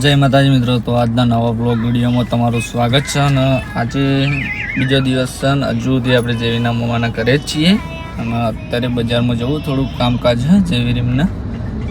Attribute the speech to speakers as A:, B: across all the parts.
A: જય માતાજી મિત્રો તો આજના નવા બ્લોગ વિડીયોમાં તમારું સ્વાગત છે અને આજે બીજો દિવસ છે અને હજુ સુધી આપણે જેવીના મમ્માના કરે જ છીએ. અને અત્યારે બજારમાં જવું થોડુંક કામકાજ છે જેવી રીમને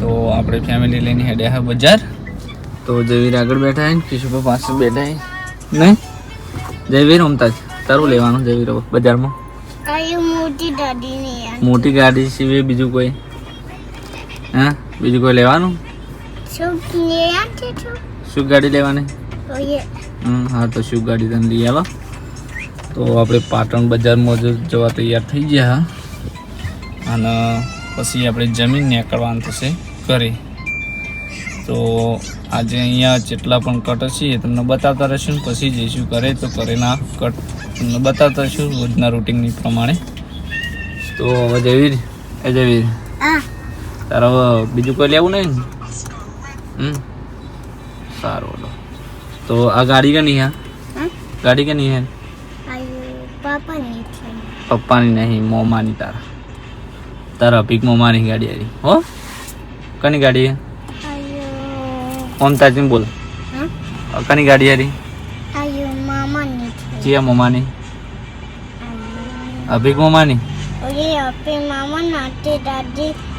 A: તો આપણે ફેમિલી લઈને હેડ્યા હા બજાર. તો જયવીર આગળ બેઠા હોય કિશોભા પાસે બેઠા હોય નહીં? જયવીર ઓમતાજ તારું લેવાનું જયવીર બજારમાં?
B: મોટી
A: મોટી ગાડી સિવાય બીજું કોઈ? હા? બીજું કોઈ લેવાનું?
B: શું
A: ગાડી લેવાની? હા તો શું ગાડી તને લઈ આવો તો આપણે પાટણ બજારમાં જવા તૈયાર થઈ ગયા. અને પછી આપણે જમીન નીકળવાનું થશે ઘરે. તો આજે અહીંયા જેટલા પણ કટ હશે એ તમને બતાવતા રહીશું. પછી જઈશું ઘરે તો ઘરેના કટ તમને બતાવતા રહીશું રોજના રૂટિનની પ્રમાણે. તો હવે જયવીર એ જયવીર. તારા બીજું કોઈ લેવું નહીં? ને? સારું બોલો તો આ ગાડી કે નહીં હા?
B: હા
A: ગાડી કે નહીં હે
B: આયુ પાપાની છે.
A: પપ્પાની નહીં મોમાની તારા. તારા અભિક મોમાની ગાડી આવી હો? કની ગાડી હે?
B: આયુ.
A: ઓમ તાજીને બોલ
B: હા
A: કની ગાડી હારી?
B: આયુ મામાની जी
A: ચિયા મોમાની?
B: આયુ.
A: અભિક મોમાની?
B: ઓય આપે मामा नाते દાદી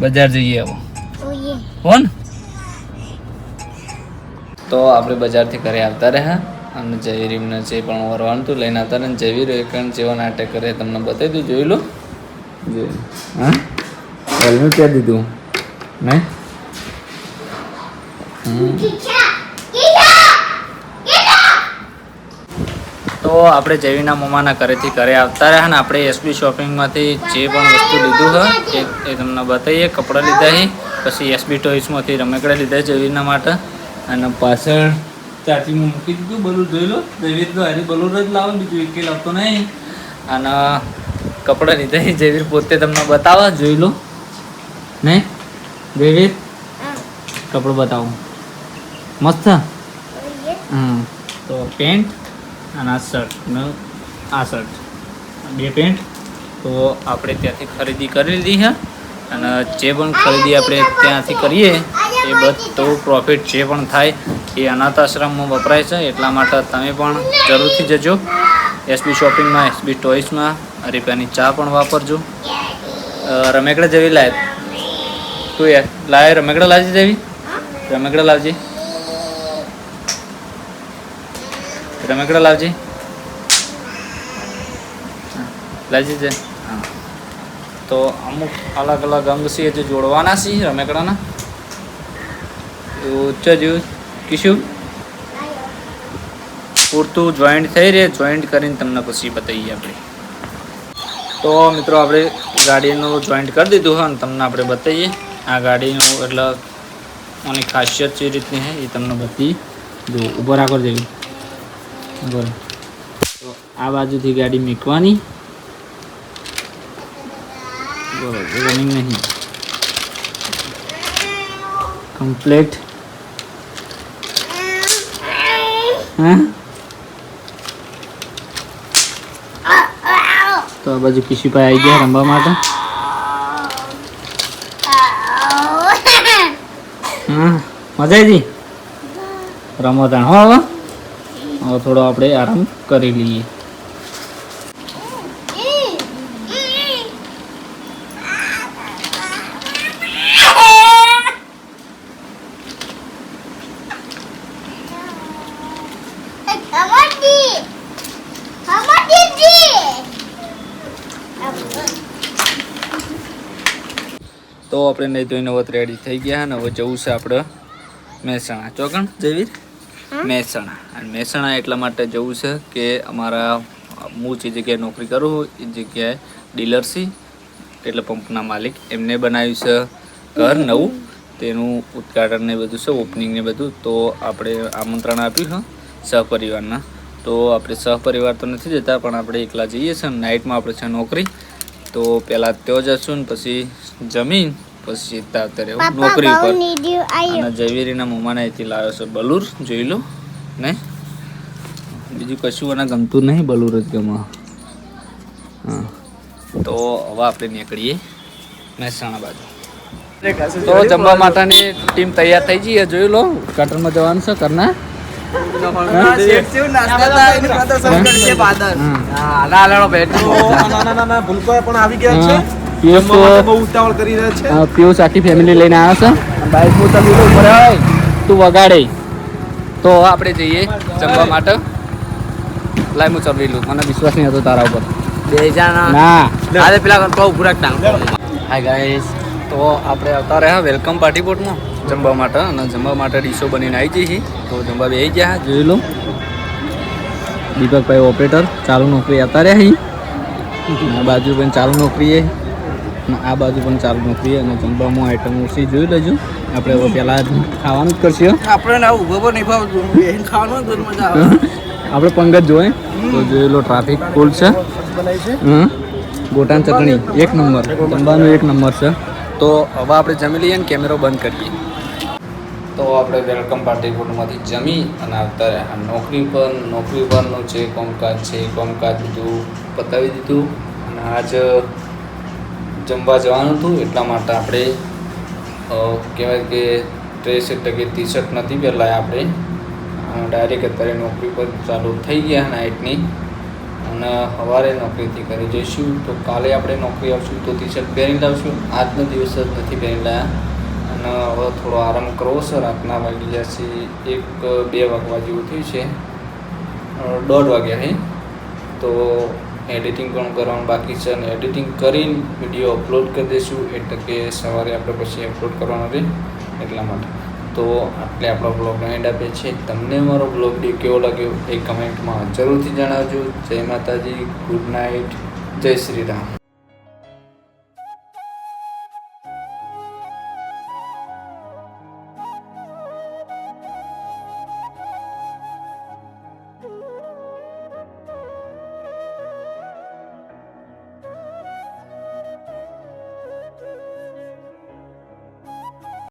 A: બજાર જઈએ આવો.
B: ઓય
A: કોણ તો આપણે બજારથી ઘરે આવતા રહ્યા અને જયવીરીમને જે પણ વરવાનું હતું લઈને આવતા રહ્યા. અને જયવીર એકણ જેવો નાટક કરે તમને બતાવી દઉં જોઈ લો. જોઈ હા? હેલ્મેટ ક્યાં દીધું નહીં? તો આપણે જયવીના મમ્માના ઘરેથી ઘરે આવતા રહ્યા ને આપણે એસબી શોપિંગમાંથી જે પણ વસ્તુ લીધું હોય એ એ તમને બતાવીએ. કપડાં લીધા છે પછી એસબી ટોઈસમાંથી રમેકડા લીધા જયવીરના માટે. અને પાછળ ચાચીમાં મૂકી દીધું બલુર જોઈ લો જયવીર તો હારી બલુર જ લાવો ને બીજું એક લાવતો નહીં. અને કપડાં લીધા છે જયવીર પોતે તમને બતાવો જોઈ લો. નહીં? જયવીર કપડું બતાવો. મસ્ત? હા તો પેન્ટ? અને આ શર્ટ ને આ શર્ટ બે પેન્ટ તો આપણે ત્યાંથી ખરીદી કરી લીધી છે. અને જે પણ ખરીદી આપણે ત્યાંથી કરીએ એ બધું પ્રોફિટ જે પણ થાય એ અનાથ આશ્રમમાં વપરાય છે. એટલા માટે તમે પણ જરૂરથી જજો. એસબી શોપિંગમાં એસબી ટોઈસમાં રૂપિયાની ચા પણ વાપરજો. રમેકડા જેવી લાય. તું યાર લાય રમેકડા લાવજે જેવી. રમેકડા લાવજે. રમેકડા લાવજે. લાવજે છે તો અમુક અલગ અલગ અંગ છે જે જોડવાના છે રમેકડાના ઉચ્ચ જેવું કીશું? પૂરતું જોઈન્ટ થઈ રહે જોઈન્ટ કરીને તમને પછી બતાવીએ આપણે. તો મિત્રો આપણે ગાડીનું જોઈન્ટ કરી દીધું હોય અને તમને આપણે બતાવીએ. આ ગાડીનું એટલે આની ખાસિયત જે રીતની છે એ તમને બધી જો ઉપર રાખો જેવી બરાબર તો આ બાજુથી ગાડી મૂકવાની. બોલો રનિંગ નહીં. કમ્પ્લેટ તો આ બાજુ કિશુભાઈ આવી ગયા રમવા માટે. મજા આવી રમો તાણ. હો હવે હવે થોડો આપણે આરામ કરી લઈએ! તો આપણે નહીં તો એને વત રેડી થઈ ગયા અને હવે જવું છે આપણે મહેસાણા ચોકણ, જયવીર મહેસાણા. અને મહેસાણા એટલા માટે જવું છે કે અમારા હું જે જગ્યાએ નોકરી કરું એ જગ્યાએ ડીલરસી એટલે પંપના માલિક. એમને બનાવ્યું છે ઘર નવું. તેનું ઉદ્ઘાટન ને બધું છે ઓપનિંગ ને બધું. તો આપણે આમંત્રણ આપ્યું છે સહપરિવારના. તો આપણે સહપરિવાર તો નથી જતા, પણ આપણે એકલા જઈએ છીએ નાઇટમાં આપણે છે નોકરી. તો પહેલાં ત્યાં જશું ને પછી જમીન પછી હું નોકરી ઉપર અને જયવીરીના મમ્માને અહીંથી લાવ્યો છે બલુર. જોઈ લો. ને? બીજું કશું એને ગમતું નહીં બલુર જ ગમે. હા. તો હવે આપણે નીકળીએ મહેસાણા બાજુ. તો જમવા માટેની ટીમ તૈયાર થઈ જઈએ જોઈ લો. કટરમાં જવાનું છે કરના પિયુષ આખી ફેમિલી લઈને આવ્યો છે. બાઈક હું તમે ઉપર હોય તું વગાડે. તો આપણે જઈએ જમવા માટે. લાય હું ચડવી લઉં મને વિશ્વાસ નહીં હતો તારા ઉપર. બે ના. હાય ગાઈસ તો આપણે આવતા રહ્યા વેલકમ પાર્ટી બોટમાં જમવા માટે. અને જમવા માટે ડીશો બનીને આવી જઈએ. તો જમવા બે ગયા. જોઈ લો. દીપકભાઈ ઓપરેટર ચાલુ નોકરી આવતા રહ્યા બાજુ પણ ચાલુ નોકરી છે અને આ બાજુ પણ ચાલુ નથી અને જમવામાં આઈટમ ઓછી જોઈ લેજો. આપણે હવે પહેલાં ખાવાનું જ કરશું. આપણે પંગત જોઈએ તો જોઈ લો ટ્રાફિક ફૂલ છે. ગોટાન ચટણી એક નંબર. જમવાનું એક નંબર છે. તો હવે આપણે જમી લઈએ ને કેમેરો બંધ કરીએ. તો આપણે વેલકમ પાર્ટી ફૂડમાંથી જમી અને આવતા આ નોકરી પર નોકરી પરનું જે કામકાજ છે એ કામકાજ બધું પતાવી દીધું. અને આજ જમવા જવાનું હતું, એટલા માટે આપણે કહેવાય કે ડ્રેસ એટલે કે ટી શર્ટ નથી પહેલાં આપણે. ડાયરેક્ટ અત્યારે નોકરી પર ચાલુ થઈ ગયા નાઇટની અને સવારે નોકરીથી કરી જઈશું, તો કાલે આપણે નોકરી આવશું તો ટી શર્ટ પહેરી લાવશું. આજનો દિવસ જ નથી પહેરી લાવ્યા અને હવે થોડો આરામ કરવો છે, રાતના વાગી ગયા એક, બે વાગવા જેવું થયું છે. દોઢ વાગ્યા હે તો એડિટિંગ પણ કરવાનું બાકી છે અને એડિટિંગ કરીને વીડિયો અપલોડ કરી દઈશું, એટલે કે સવારે આપણે પછી અપલોડ કરવાનો છે એટલા માટે. તો આટલે આપણો બ્લોગનો એન્ડ આપે છે તમને મારો બ્લોગ ડે કેવો લાગ્યો એ કમેન્ટમાં જરૂરથી જણાવજો. જય માતાજી ગુડ નાઇટ જય શ્રી રામ.